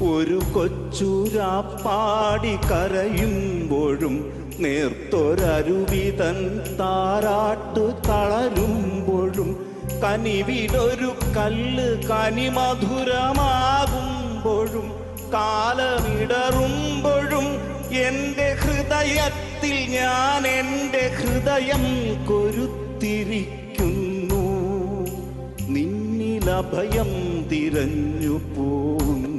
ഒരു കൊച്ചുരാപ്പാടി കരയുമ്പോഴും നേർത്തൊരരുവിതൻ താരാട്ടു തളരുമ്പോഴും കനിവിടൊരു കല്ല് കനിമധുരമാകുമ്പോഴും കാലമിടറുമ്പോഴും എന്റെ ഹൃദയത്തിൽ ഞാൻ എന്റെ ഹൃദയം കൊരുത്തിരിക്കുന്നു. നിന്നിലഭയം തിരഞ്ഞു പോകുന്നു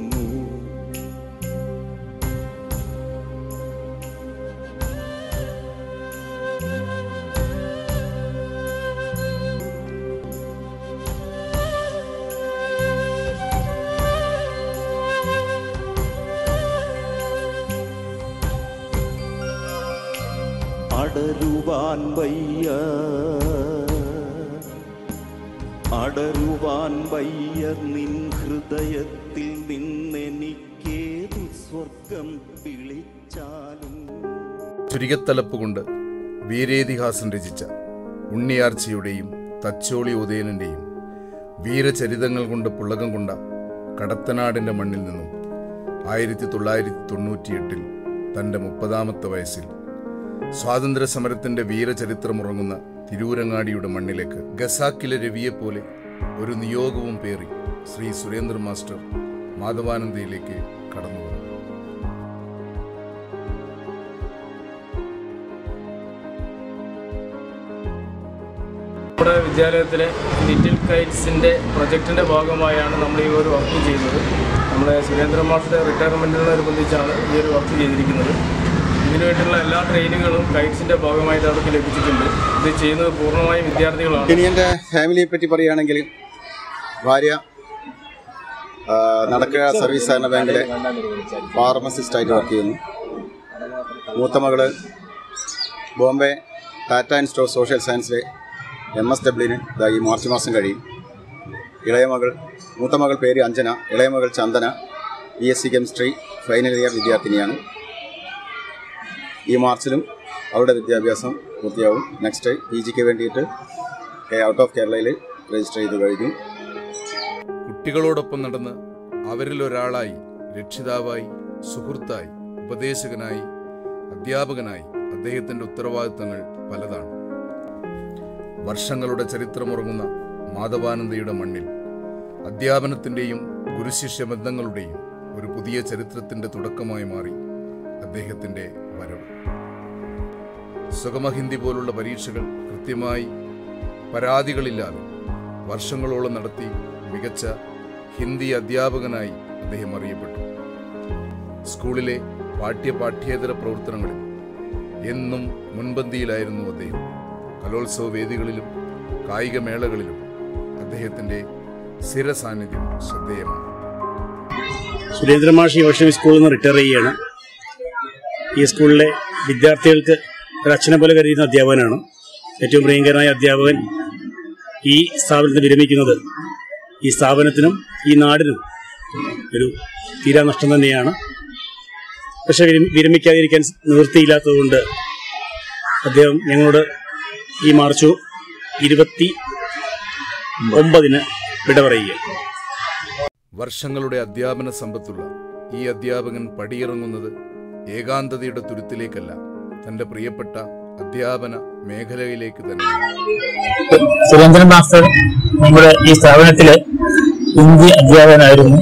വയ്യ. അടരുവാൻ വയ്യ നിൻ ഹൃദയത്തിൽ നിന്നെനിക്കേതു സ്വർഗം വിളിച്ചാലും. ചുരികത്തലപ്പ് കൊണ്ട് വീരേതിഹാസം രചിച്ച ഉണ്ണിയാർച്ചയുടെയും തച്ചോളി ഉദയനന്റെയും വീരചരിതങ്ങൾ കൊണ്ട് പുള്ളകം കൊണ്ട കടത്തനാടിന്റെ മണ്ണിൽ നിന്നും ആയിരത്തി തൊള്ളായിരത്തി തൊണ്ണൂറ്റിയെട്ടിൽ തന്റെ മുപ്പതാമത്തെ വയസ്സിൽ സ്വാതന്ത്ര്യ സമരത്തിന്റെ വീരചരിത്രമുറങ്ങുന്ന തിരൂരങ്ങാടിയുടെ മണ്ണിലേക്ക് ഗസാക്കിലെ രവിയെപ്പോലെ ഒരു നിയോഗവും പേറി ശ്രീ സുരേന്ദ്ര മാസ്റ്റർ മാധവാനന്ദയിലേക്ക് കടന്നു നമ്മുടെ വിദ്യാലയത്തിലെ ലിറ്റിൽ കൈറ്റ്സിന്റെ പ്രൊജക്റ്റിന്റെ ഭാഗമായാണ് നമ്മൾ ഈ ഒരു വർക്ക് ചെയ്യുന്നത്. നമ്മുടെ സുരേന്ദ്ര മാസ്റ്റർ റിട്ടയർമെന്റിനോടനുബന്ധിച്ചാണ് ഈ ഒരു വർക്ക് ചെയ്തിരിക്കുന്നത്. ഇതിനു വേണ്ടിയുള്ള എല്ലാ ട്രെയിനിങ്ങുകളും ഗൈഡ്സിന്റെ ഭാഗമായിട്ട് അവർക്ക് ലഭിച്ചിട്ടുണ്ട്. ഇത് ചെയ്യുന്നത് പൂർണമായും വിദ്യാർത്ഥികളാണ്. ഇനി എന്റെ ഫാമിലിയെ പറ്റി പറയുകയാണെങ്കിൽ ഭാര്യ നടക്കുക സർവീസ് സഹകരണ ബാങ്കിലെ ഫാർമസിസ്റ്റായിട്ട് വർക്ക് ചെയ്യുന്നു. മൂത്ത മകൾ Bombay Tata and store social സയൻസിലെ M S ഡബ്ല്യുവിന് ഇതാ ഈ മാർച്ച് മാസം കഴിയും. ഇളയ മകൾ മൂത്ത മകൾ പേര് അഞ്ജന ഇളയ മകൾ Chandana B S C chemistry final year വിദ്യാർത്ഥിനിയാണ്. ഈ മാർച്ചിലും അവരുടെ വിദ്യാഭ്യാസം പൂർത്തിയാവും. നെക്സ്റ്റ് പി ജിക്ക് വേണ്ടിയിട്ട് ഔട്ട് ഓഫ് കേരളയിൽ രജിസ്റ്റർ ചെയ്ത് കഴിഞ്ഞു കുട്ടികളോടൊപ്പം നടന്ന് അവരിൽ ഒരാളായി രക്ഷിതാവായി സുഹൃത്തായി ഉപദേശകനായി അധ്യാപകനായി അദ്ദേഹത്തിന്റെ ഉത്തരവാദിത്തങ്ങൾ പലതാണ്. വർഷങ്ങളുടെ ചരിത്രമുറങ്ങുന്ന മാധവാനന്ദയുടെ മണ്ണിൽ അധ്യാപനത്തിന്റെയും ഗുരുശിഷ്യ ബന്ധങ്ങളുടെയും ഒരു പുതിയ ചരിത്രത്തിന്റെ തുടക്കമായി മാറി അദ്ദേഹത്തിന്റെ വരവ് സുഗമഹിന്ദി പോലുള്ള പരീക്ഷകൾ കൃത്യമായി പരാതികളില്ലാതെ വർഷങ്ങളോളം നടത്തി മികച്ച ഹിന്ദി അധ്യാപകനായി അദ്ദേഹം അറിയപ്പെട്ടു. സ്കൂളിലെ പാഠ്യ പാഠ്യേതര പ്രവർത്തനങ്ങളിൽ എന്നും മുൻപന്തിയിലായിരുന്നു അദ്ദേഹം. കലോത്സവ വേദികളിലും കായികമേളകളിലും അദ്ദേഹത്തിന്റെ സ്ഥിര സാന്നിധ്യം ശ്രദ്ധേയമാണ്. സുരേന്ദ്രമാഷി വർഷം സ്കൂളിൽ നിന്ന് റിട്ടയർ ചെയ്യുകയാണ്. ഈ സ്കൂളിലെ വിദ്യാർത്ഥികൾക്ക് ഒരു അച്ഛനെ പോലെ കരുതുന്ന അധ്യാപകനാണ്. ഏറ്റവും പ്രിയങ്കരനായ അധ്യാപകൻ ഈ സ്ഥാപനത്തിൽ വിരമിക്കുന്നത് ഈ സ്ഥാപനത്തിനും ഈ നാടിനും ഒരു തീരാനഷ്ടം തന്നെയാണ്. പക്ഷെ വിരമി- വിരമിക്കാതിരിക്കാൻ നിവൃത്തിയില്ലാത്തതുകൊണ്ട് അദ്ദേഹം ഞങ്ങളോട് ഈ മാർച്ച് ഇരുപത്തി ഒമ്പതിന് വിട പറയുക വർഷങ്ങളുടെ അധ്യാപന സമ്പത്തുള്ള ഈ അധ്യാപകൻ പടിയിറങ്ങുന്നത് ഏകാന്തതയുടെ തുരുത്തിലേക്കല്ല തന്റെ പ്രിയപ്പെട്ട അധ്യാപന മേഖലയിലേക്ക് തന്നെ. സുരേന്ദ്രൻ മാസ്റ്റർ നമ്മുടെ ഈ സ്ഥാപനത്തിലെ ഹിന്ദി അധ്യാപകനായിരുന്നു.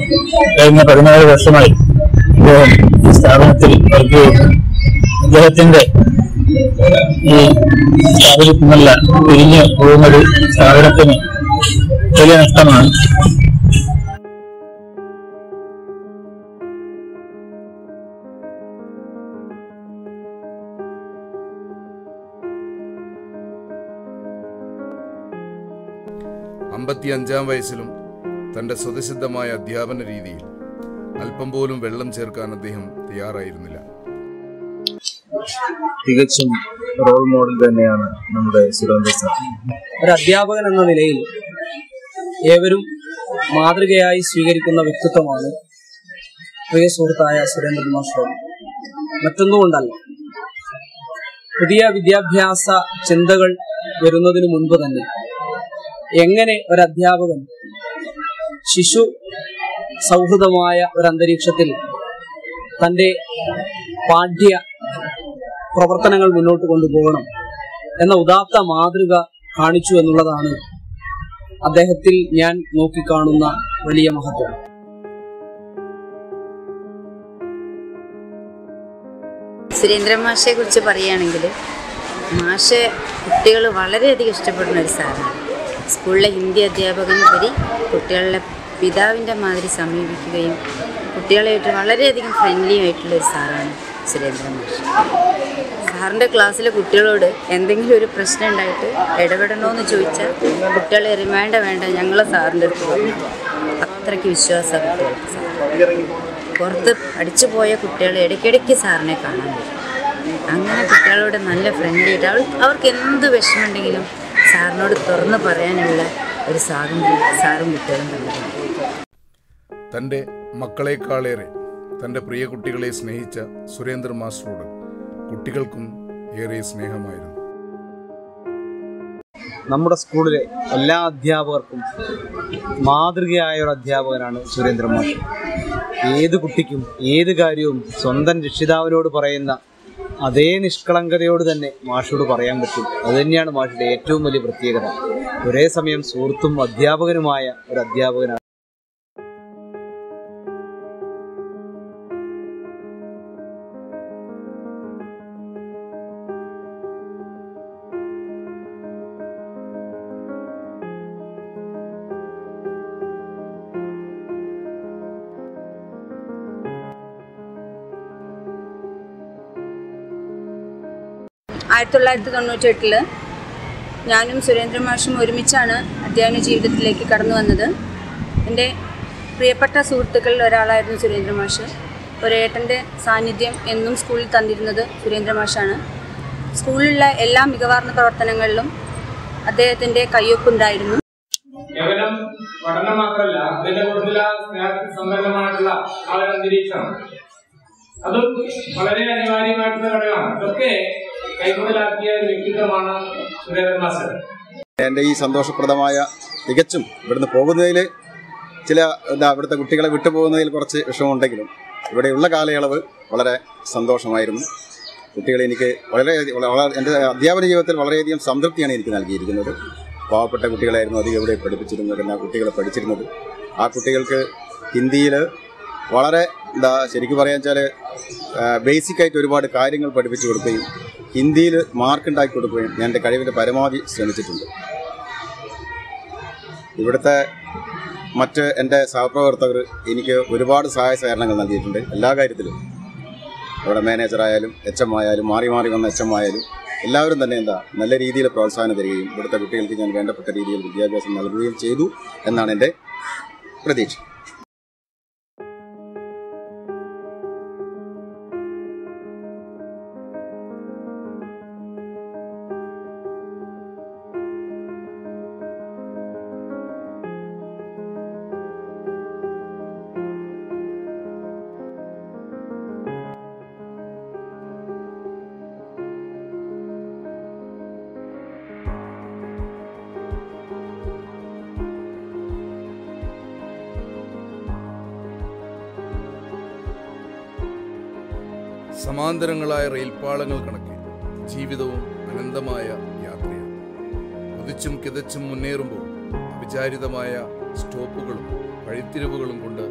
കഴിഞ്ഞ പതിനാല് വർഷമായി അദ്ദേഹം ഈ സ്ഥാപനത്തിൽ വർക്ക് അദ്ദേഹത്തിന്റെ ഈ സ്ഥാപനത്തിൽ നിന്നുള്ള പിരിഞ്ഞു പോകുന്നത് സ്ഥാപനത്തിന് വലിയ നഷ്ടമാണ് അമ്പത്തിയഞ്ചാം വയസ്സിലും തന്റെ സ്വതസിദ്ധമായ അധ്യാപന രീതിയിൽ അല്പം പോലും വെള്ളം ചേർക്കാൻ അദ്ദേഹം തയ്യാറായിരുന്നില്ല. തികച്ചും റോൾ മോഡൽ തന്നെയാണ് നമ്മുടെ സുരേന്ദ്ര സാർ. ഒരു അധ്യാപകൻ എന്ന നിലയിൽ ഏവരും മാതൃകയായി സ്വീകരിക്കുന്ന വ്യക്തിത്വമാണ് പ്രിയ സുഹൃത്തായ സുരേന്ദ്രകുമാർ സ്വാമി. മറ്റൊന്നുകൊണ്ടല്ല പുതിയ വിദ്യാഭ്യാസ ചിന്തകൾ വരുന്നതിന് മുൻപ് തന്നെ എങ്ങനെ ഒരു അധ്യാപകൻ ശിശു സൗഹൃദമായ ഒരു അന്തരീക്ഷത്തിൽ തന്റെ പാഠ്യ പ്രവർത്തനങ്ങൾ മുന്നോട്ട് കൊണ്ടുപോകണം എന്ന ഉദാത്ത മാതൃക കാണിച്ചു എന്നുള്ളതാണ് അദ്ദേഹത്തിൽ ഞാൻ നോക്കിക്കാണുന്ന വലിയ മഹത്വം. സുരേന്ദ്രൻ മാഷയെ കുറിച്ച് പറയുകയാണെങ്കിൽ മാഷെ കുട്ടികൾ വളരെയധികം ഇഷ്ടപ്പെടുന്ന ഒരു സാറാണ് സ്കൂളിലെ ഹിന്ദി അധ്യാപകൻ ഉപരി കുട്ടികളുടെ പിതാവിന്റെ മാതിരി സമീപിക്കുകയും കുട്ടികളായിട്ട് വളരെയധികം ഫ്രണ്ട്ലി ആയിട്ടുള്ള ഒരു സാറാണ് സുരേന്ദ്രൻ മാഷ്. സാറിന്റെ ക്ലാസ്സിലെ കുട്ടികളോട് എന്തെങ്കിലും ഒരു പ്രശ്നം ഉണ്ടായിട്ട് ഇടപെടണമെന്ന് ചോദിച്ചാൽ കുട്ടികളെ റിമൈൻഡ് വേണ്ട ഞങ്ങളെ സാറിന്റെ അടുത്ത് പറഞ്ഞു അത്രയ്ക്ക് വിശ്വാസമാണ് കുട്ടികൾക്ക് പുറത്ത് പഠിച്ചു പോയ കുട്ടികൾ ഇടയ്ക്കിടയ്ക്ക് സാറിനെ കാണാൻ വരും. അങ്ങനെ കുട്ടികളോട് നല്ല ഫ്രണ്ട്ലി ആയിട്ട് അവർക്ക് എന്ത് വിഷമമുണ്ടെങ്കിലും സാറിനോട് തുറന്ന് പറയാനുള്ള ഒരു സ്വാതന്ത്ര്യം സാറും കുട്ടികളും തമ്മിലുണ്ട് തന്റെ മക്കളെക്കാളേറെ തന്റെ പ്രിയ കുട്ടികളെ സ്നേഹിച്ച സുരേന്ദ്ര മാസ്റ്ററോട് കുട്ടികൾക്കും ഏറെ സ്നേഹമായിരുന്നു. നമ്മുടെ സ്കൂളിലെ എല്ലാ അധ്യാപകർക്കും മാതൃകയായ ഒരു അധ്യാപകനാണ് സുരേന്ദ്രൻ മാഷ് ഏത് കുട്ടിക്കും ഏത് കാര്യവും സ്വന്തം രക്ഷിതാവിനോട് പറയുന്ന അതേ നിഷ്കളങ്കതയോട് തന്നെ മാഷോട് പറയാൻ പറ്റും. അതുതന്നെയാണ് മാഷിന്റെ ഏറ്റവും വലിയ പ്രത്യേകത. ഒരേ സമയം സുഹൃത്തും അധ്യാപകനുമായ ഒരു അധ്യാപകനാണ് ആയിരത്തി തൊള്ളായിരത്തി തൊണ്ണൂറ്റി എട്ടിൽ ഞാനും സുരേന്ദ്ര മാഷും ഒരുമിച്ചാണ് അധ്യയന ജീവിതത്തിലേക്ക് കടന്നു വന്നത്. എന്റെ പ്രിയപ്പെട്ട സുഹൃത്തുക്കളിൽ ഒരാളായിരുന്നു സുരേന്ദ്ര മാഷ്. ഒരേട്ടന്റെ സാന്നിധ്യം എന്നും സ്കൂളിൽ തന്നിരുന്നത് സുരേന്ദ്ര മാഷാണ്. സ്കൂളിലുള്ള എല്ലാ മികവാർന്ന പ്രവർത്തനങ്ങളിലും അദ്ദേഹത്തിന്റെ കയ്യൊപ്പുണ്ടായിരുന്നു മാത്രമല്ല അതും വളരെ അനിവാര്യമായിട്ടുള്ള ഘടകമാണ്. ഇതൊക്കെ കൈമുതലാക്കിയ വ്യക്തിത്വമാണ് സുരേന്ദ്രൻ മാസ്റ്റർ. എന്റെ ഈ സന്തോഷപ്രദമായ തികച്ചും ഇവിടുന്ന് പോകുന്നതിൽ ചില എന്താ ഇവിടുത്തെ കുട്ടികളെ വിട്ടുപോകുന്നതിൽ കുറച്ച് വിഷമമുണ്ടെങ്കിലും ഇവിടെയുള്ള കാലയളവ് വളരെ സന്തോഷമായിരുന്നു. കുട്ടികളെ എനിക്ക് വളരെ വളരെ എന്റെ അധ്യാപന ജീവിതത്തിൽ വളരെയധികം സംതൃപ്തിയാണ് എനിക്ക് നൽകിയിരിക്കുന്നത്. പാവപ്പെട്ട കുട്ടികളായിരുന്നു അധികം ഇവിടെ പഠിപ്പിച്ചിരുന്നത് ആ കുട്ടികളെ പഠിച്ചിരുന്നത്. ആ കുട്ടികൾക്ക് ഹിന്ദിയിൽ വളരെ എന്താ ശരിക്കും പറയാൻ വെച്ചാൽ ബേസിക്കായിട്ട് ഒരുപാട് കാര്യങ്ങൾ പഠിപ്പിച്ചു കൊടുക്കുകയും ഹിന്ദിയിൽ മാർക്ക് ഉണ്ടാക്കി കൊടുക്കുകയും ഞാൻ എന്റെ കഴിവിന്റെ പരമാവധി ശ്രമിച്ചിട്ടുണ്ട്. ഇവിടുത്തെ മറ്റ് എന്റെ സഹപ്രവർത്തകർ എനിക്ക് ഒരുപാട് സഹായ സഹകരണങ്ങൾ നൽകിയിട്ടുണ്ട്. എല്ലാ കാര്യത്തിലും. ഇവിടെ മാനേജറായാലും എച്ച് എം ആയാലും മാറി മാറി വന്ന എച്ച് എം ആയാലും എല്ലാവരും തന്നെ എന്താ നല്ല രീതിയിൽ പ്രോത്സാഹനം തരികയും ഇവിടുത്തെ കുട്ടികൾക്ക് ഞാൻ വേണ്ടപ്പെട്ട രീതിയിൽ വിദ്യാഭ്യാസം നൽകുകയും ചെയ്തു എന്നാണ് എന്റെ പ്രതീക്ഷ. സമാന്തരങ്ങളായ റെയിൽപാളങ്ങൾ കണക്കെ ജീവിതവും അനന്തമായ യാത്രയാണ്. കുതിച്ചും കിതച്ചും മുന്നേറുമ്പോൾ അവിചാരിതമായ സ്റ്റോപ്പുകളും വഴിത്തിരിവുകളും കൊണ്ട്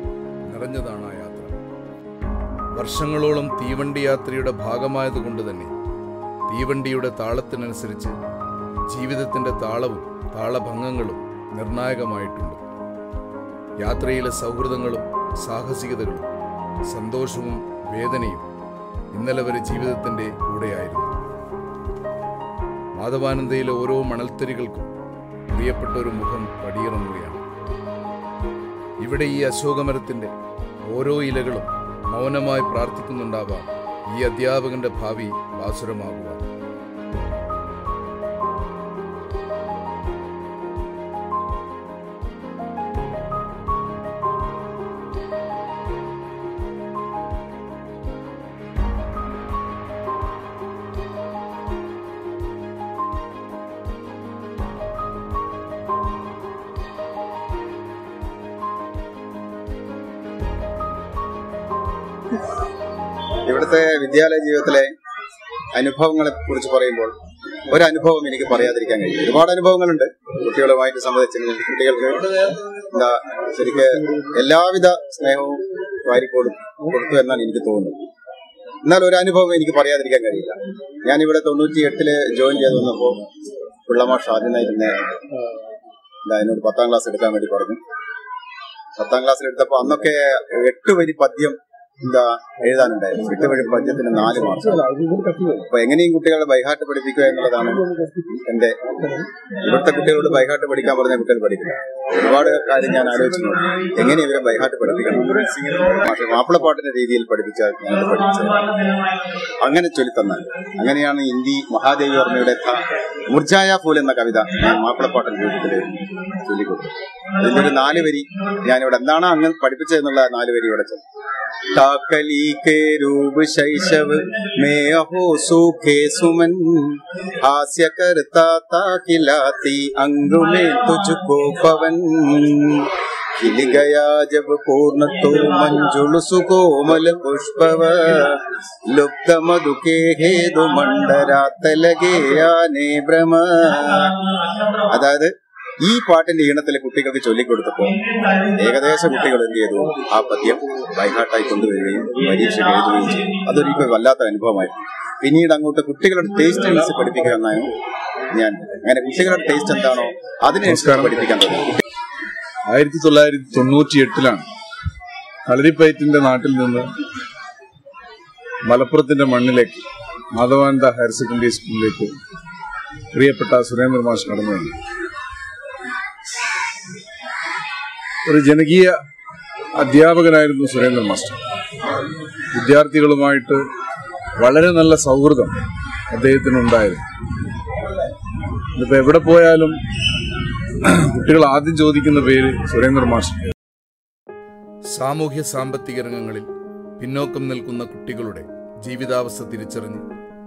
നിറഞ്ഞതാണ് ആ യാത്ര. വർഷങ്ങളോളം തീവണ്ടി യാത്രയുടെ ഭാഗമായതുകൊണ്ട് തന്നെ തീവണ്ടിയുടെ താളത്തിനനുസരിച്ച് ജീവിതത്തിന്റെ താളവും താളഭംഗങ്ങളും നിർണായകമായിട്ടുണ്ട്. യാത്രയിലെ സൗഹൃദങ്ങളും സാഹസികതകളും സന്തോഷവും വേദനയും ഇന്നലെ വരെ ജീവിതത്തിന്റെ കൂടെയായിരുന്നു. മാധവാനന്ദയിലെ ഓരോ മണൽത്തരികൾക്കും പ്രിയപ്പെട്ട ഒരു മുഖം പടിയിറങ്ങുകയാണ്. ഇവിടെ ഈ അശോകമരത്തിന്റെ ഓരോ ഇലകളും മൗനമായി പ്രാർത്ഥിക്കുന്നുണ്ടാവാം. ഈ അധ്യാപകന്റെ ഭാവി ഭാസുരമാകുവാൻ ഇവിടുത്തെ വിദ്യാലയ ജീവിതത്തിലെ അനുഭവങ്ങളെ കുറിച്ച് പറയുമ്പോൾ ഒരു അനുഭവം എനിക്ക് പറയാതിരിക്കാൻ കഴിയും. ഒരുപാട് അനുഭവങ്ങളുണ്ട്. കുട്ടികളുമായിട്ട് സംബന്ധിച്ച് കുട്ടികൾക്ക് എന്താ ശരിക്ക് എല്ലാവിധ സ്നേഹവും വാരിക്കോടും കൊടുത്തു എന്നാണ് എനിക്ക് തോന്നുന്നത്. എന്നാൽ ഒരു അനുഭവം എനിക്ക് പറയാതിരിക്കാൻ കഴിയില്ല. ഞാനിവിടെ തൊണ്ണൂറ്റി എട്ടിൽ ജോയിൻ ചെയ്ത് വന്നപ്പോൾ പിള്ളമാഷ് ആദ്യമായി തന്നെ എന്താ എന്നോട് പത്താം ക്ലാസ് എടുക്കാൻ വേണ്ടി പറഞ്ഞു. പത്താം ക്ലാസ്സിൽ എടുത്തപ്പോൾ അന്നൊക്കെ എട്ട് വരി പദ്യം എന്താ എഴുതാനുണ്ടായിരുന്നു എട്ട് വഴി പദ്യത്തിന് നാല് മാസം അപ്പൊ എങ്ങനെയും കുട്ടികളെ ബൈഹാട്ട് പഠിപ്പിക്കുക എന്നുള്ളതാണ് എന്റെ ഇവിടുത്തെ കുട്ടികളോട് ബൈഹാട്ട് പഠിക്കാൻ പറഞ്ഞ കുട്ടികൾ പഠിക്കില്ല ഒരുപാട് കാര്യം ഞാൻ ആലോചിച്ചു എങ്ങനെ ഇവരെ ബൈഹാട്ട് പഠിപ്പിക്കണം? പക്ഷെ മാപ്പിളപ്പാട്ടിന്റെ രീതിയിൽ പഠിപ്പിച്ചാൽ ഞാൻ പഠിപ്പിച്ചു അങ്ങനെ ചൊല്ലിത്തന്നാൽ. അങ്ങനെയാണ് ഹിന്ദി മഹാദേവി വർമ്മയുടെ മുർജായ ഫൂൽ എന്ന കവിത ഞാൻ മാപ്പിളപ്പാട്ടൻ രൂപത്തിൽ ചൊല്ലിക്കൊടുത്തു. അതിന്റെ ഒരു നാല് വരി ഞാനിവിടെ എന്താണ് അങ്ങ് പഠിപ്പിച്ചതെന്നുള്ള നാല് വരി ഇവിടെ ചൊല്ലി. ताकली के रूप शैशव में अहो सूखे सुमन हास्य करता था खिलाती अंग में तुझको पवन खिल गया जब पूर्ण तो मंजुल सुकोमल पुष्पव लुप्त मधु के हेदु मंडरात लगे आने भ्रम അതായത് ഈ പാട്ടിന്റെ ഈണത്തിലെ കുട്ടികൾക്ക് ചൊല്ലിക്കൊടുത്തപ്പോൾ ഏകദേശ കുട്ടികൾ എന്ത് ചെയ്തു? ആ പദ്യം ബൈഹാട്ടായി കൊണ്ടുവരികയും പരീക്ഷ എഴുതുകയും ചെയ്തു. അതൊരിക്കലും വല്ലാത്ത അനുഭവമായി. പിന്നീട് അങ്ങോട്ട് കുട്ടികളുടെ ടേസ്റ്റ് അനുസരിച്ച് പഠിപ്പിക്കുക എന്നായിരുന്നു ഞാൻ. അങ്ങനെ കുട്ടികളുടെ ടേസ്റ്റ് എന്താണോ അതിനനുസരിച്ച് പഠിപ്പിക്കാൻ തുടങ്ങി. ആയിരത്തി തൊള്ളായിരത്തി തൊണ്ണൂറ്റി എട്ടിലാണ് കളരിപ്പയറ്റിന്റെ നാട്ടിൽ നിന്ന് മലപ്പുറത്തിന്റെ മണ്ണിലേക്ക് മാധവാനന്ദ ഹയർ സെക്കൻഡറി സ്കൂളിലേക്ക് പ്രിയപ്പെട്ട സുരേന്ദ്രമാഷ് കടന്നു ഒരു ജനകീയ അധ്യാപകനായിരുന്നു സുരേന്ദ്രൻ മാസ്റ്റർ. വിദ്യാർത്ഥികളുമായിട്ട് വളരെ നല്ല സൗഹൃദം അദ്ദേഹത്തിനുണ്ടായിരുന്നു. ഇതിപ്പോ എവിടെ പോയാലും കുട്ടികൾ ആദ്യം ചോദിക്കുന്ന പേര് സുരേന്ദ്രൻ മാസ്റ്റർ. സാമൂഹ്യ സാമ്പത്തിക രംഗങ്ങളിൽ പിന്നോക്കം നിൽക്കുന്ന കുട്ടികളുടെ ജീവിതാവസ്ഥ തിരിച്ചറിഞ്ഞ്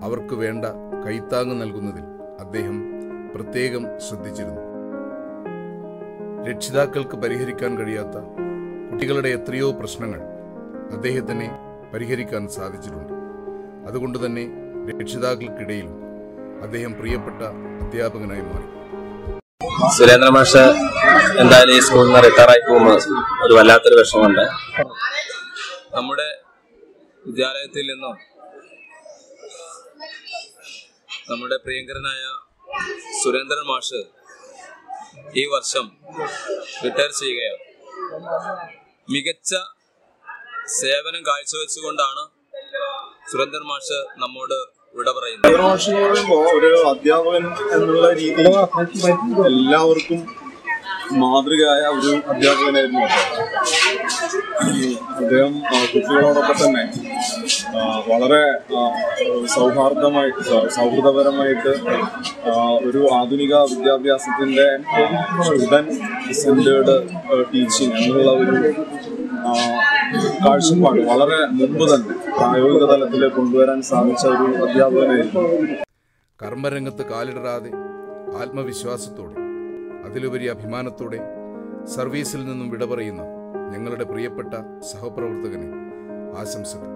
അവർക്ക് വേണ്ട കൈത്താങ്ങ് നൽകുന്നതിൽ അദ്ദേഹം പ്രത്യേകം ശ്രദ്ധിച്ചിരുന്നു. രക്ഷിതാക്കൾക്ക് പരിഹരിക്കാൻ കഴിയാത്ത കുട്ടികളുടെ എത്രയോ പ്രശ്നങ്ങൾ അദ്ദേഹത്തിന് പരിഹരിക്കാൻ സാധിച്ചിട്ടുണ്ട്. അതുകൊണ്ട് തന്നെ രക്ഷിതാക്കൾക്കിടയിലും അദ്ദേഹം പ്രിയപ്പെട്ട അധ്യാപകനായി മാറി. സുരേന്ദ്ര മാഷ് എന്തായാലും ഈ സ്കൂളിൽ നിന്ന് റിട്ടയറായി പോകുമ്പോൾ ഒരു വല്ലാത്തൊരു വിഷമമുണ്ട്. നമ്മുടെ വിദ്യാലയത്തിൽ നിന്നും നമ്മുടെ പ്രിയങ്കരനായ സുരേന്ദ്രൻ മാഷ് ഈ വർഷം റിട്ടയർ ചെയ്യുകയാണ്. മികച്ച സേവനം കാഴ്ചവെച്ചുകൊണ്ടാണ് സുരേന്ദ്രൻ മാഷ് നമ്മോട് വിട പറയുന്നത്. മാഷ് എന്ന് ഒരു അധ്യാപകൻ എന്നുള്ള രീതിയിൽ എല്ലാവർക്കും മാതൃകയായ ഒരു അധ്യാപകനായിരുന്നു അദ്ദേഹം. കുട്ടികളോടൊപ്പം തന്നെ വളരെ സൗഹാർദ്ദമായി സൗഹൃദപരമായിട്ട് ഒരു ആധുനിക വിദ്യാഭ്യാസത്തിന്റെ ഉടൻ സെന്റേഡ് ടീച്ചിങ് എന്നുള്ള ഒരു കാഴ്ചപ്പാട് വളരെ മുമ്പ് തന്നെ പ്രായോഗിക തലത്തിൽ കൊണ്ടുവരാൻ സാധിച്ച ഒരു അധ്യാപകനായിരുന്നു. കർമ്മരംഗത്ത് കാലിടറാതെ ആത്മവിശ്വാസത്തോടെ അതിലുപരി അഭിമാനത്തോടെ സർവീസിൽ നിന്നും വിട പറയുന്ന ഞങ്ങളുടെ പ്രിയപ്പെട്ട സഹപ്രവർത്തകനെ ആശംസകൾ